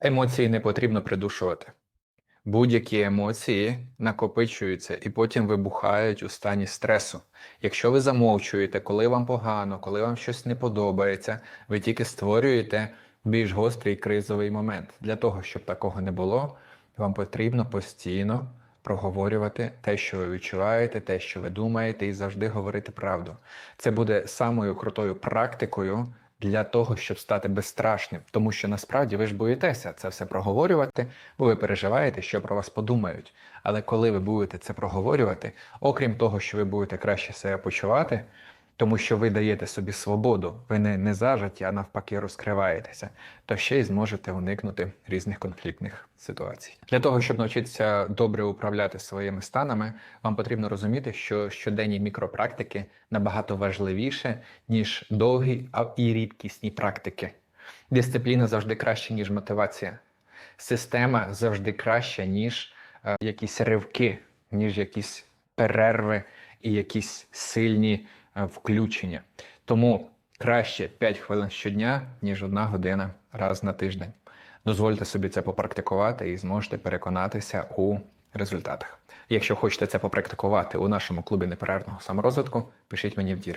Емоції не потрібно придушувати. Будь-які емоції накопичуються і потім вибухають у стані стресу. Якщо ви замовчуєте, коли вам погано, коли вам щось не подобається, ви тільки створюєте більш гострий кризовий момент. Для того, щоб такого не було, вам потрібно постійно проговорювати те, що ви відчуваєте, те, що ви думаєте, і завжди говорити правду. Це буде самою крутою практикою для того, щоб стати безстрашним, тому що насправді ви ж боїтеся це все проговорювати, бо ви переживаєте, що про вас подумають. Але коли ви будете це проговорювати, окрім того, що ви будете краще себе почувати, тому що ви даєте собі свободу, ви не, не зажаті, а навпаки розкриваєтеся, то ще й зможете уникнути різних конфліктних ситуацій. Для того, щоб навчитися добре управляти своїми станами, вам потрібно розуміти, що щоденні мікропрактики набагато важливіше, ніж довгі а і рідкісні практики. Дисципліна завжди краще, ніж мотивація. Система завжди краща, ніж е, якісь ривки, ніж якісь перерви і якісь сильні включення. Тому краще 5 хвилин щодня, ніж одна година раз на тиждень. Дозвольте собі це попрактикувати і зможете переконатися у результатах. Якщо хочете це попрактикувати у нашому клубі неперервного саморозвитку, пишіть мені в дір.